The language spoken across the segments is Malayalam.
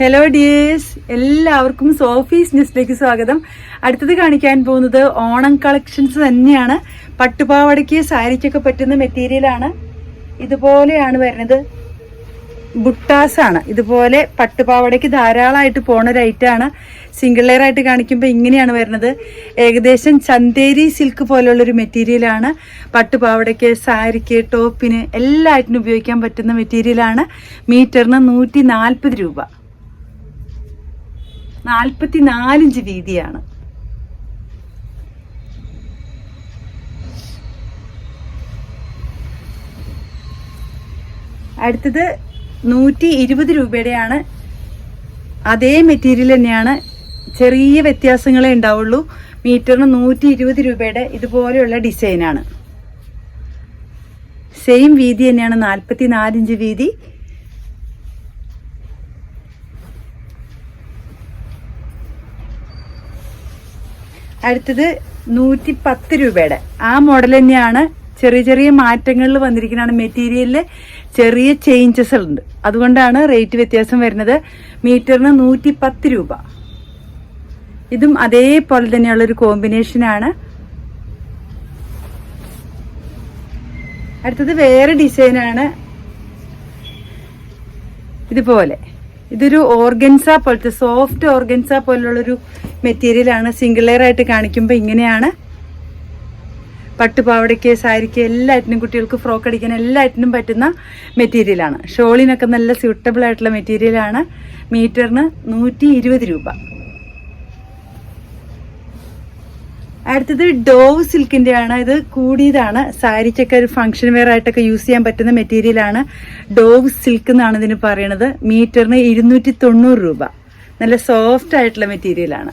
ഹലോ ഡിയേഴ്സ് എല്ലാവർക്കും സോഫീസ് ന്യൂസിലേക്ക് സ്വാഗതം. അടുത്തത് കാണിക്കാൻ പോകുന്നത് ഓണം കളക്ഷൻസ് തന്നെയാണ്. പട്ടുപാവടയ്ക്ക് സാരിക്കൊക്കെ പറ്റുന്ന മെറ്റീരിയലാണ് ഇതുപോലെയാണ് വരുന്നത്. ബുട്ടാസ് ആണ് ഇതുപോലെ പട്ടുപാവടയ്ക്ക് ധാരാളമായിട്ട് പോണ ആണ്. സിംഗിൾ ലെയർ ആയിട്ട് കാണിക്കുമ്പോൾ ഇങ്ങനെയാണ് വരുന്നത്. ഏകദേശം ചന്തേരി സിൽക്ക് പോലുള്ളൊരു മെറ്റീരിയലാണ് പട്ടുപാവടയ്ക്ക് സാരിക്ക് ടോപ്പിന് എല്ലാറ്റിനും ഉപയോഗിക്കാൻ പറ്റുന്ന മെറ്റീരിയലാണ് മീറ്ററിന് നൂറ്റി രൂപ. നാൽപ്പത്തി നാലിഞ്ച് വീതിയാണ്. അടുത്തത് നൂറ്റി ഇരുപത് രൂപയുടെയാണ്. അതേ മെറ്റീരിയൽ തന്നെയാണ്. ചെറിയ വ്യത്യാസങ്ങളേ ഉണ്ടാവുള്ളൂ. മീറ്ററിന് നൂറ്റി ഇരുപത് രൂപയുടെ ഇതുപോലെയുള്ള ഡിസൈനാണ്. സെയിം വീതി തന്നെയാണ് നാൽപ്പത്തി നാലിഞ്ച് വീതി. അടുത്തത് നൂറ്റി പത്ത് രൂപയുടെ. ആ മോഡൽ തന്നെയാണ് ചെറിയ ചെറിയ മാറ്റങ്ങളിൽ വന്നിരിക്കുന്നതാണ് മെറ്റീരിയലിൽ ചെറിയ ചേഞ്ചസ് ഉണ്ട്. അതുകൊണ്ടാണ് റേറ്റ് വ്യത്യാസം വരുന്നത്. മീറ്ററിന് നൂറ്റി പത്ത് രൂപ. ഇതും അതേപോലെ തന്നെയുള്ള ഒരു കോമ്പിനേഷനാണ് അടുത്തത് വേറെ ഡിസൈനാണ് ഇതുപോലെ. ഇതൊരു ഓർഗൻസ പോലത്തെ സോഫ്റ്റ് ഓർഗൻസ പോലുള്ളൊരു മെറ്റീരിയലാണ് സിംഗിൾ ലെയർ ആയിട്ട് കാണിക്കുമ്പോൾ ഇങ്ങനെയാണ്. പട്ടുപാവടയ്ക്ക് സാരിക്ക് എല്ലാറ്റിനും കുട്ടികൾക്ക് ഫ്രോക്ക് അടിക്കാൻ എല്ലാറ്റിനും പറ്റുന്ന മെറ്റീരിയലാണ്. ഷോളിനൊക്കെ നല്ല സ്യൂട്ടബിൾ ആയിട്ടുള്ള മെറ്റീരിയലാണ്. മീറ്ററിന് നൂറ്റി രൂപ. അടുത്തത് ഡോവ് സിൽക്കിന്റെ ആണ് ഇത് കൂടിയതാണ്. സാരിക്കൊക്കെ ഒരു ഫംഗ്ഷൻ വെയർ ആയിട്ടൊക്കെ യൂസ് ചെയ്യാൻ പറ്റുന്ന മെറ്റീരിയലാണ് ഡോവ് സിൽക്ക് എന്നാണ് ഇതിന് പറയണത് മീറ്ററിന് ഇരുന്നൂറ്റി രൂപ. നല്ല സോഫ്റ്റ് ആയിട്ടുള്ള മെറ്റീരിയലാണ്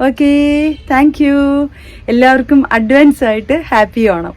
ഓക്കേ താങ്ക് യു എല്ലാവർക്കും അഡ്വാൻസ് ആയിട്ട് ഹാപ്പി ഓണം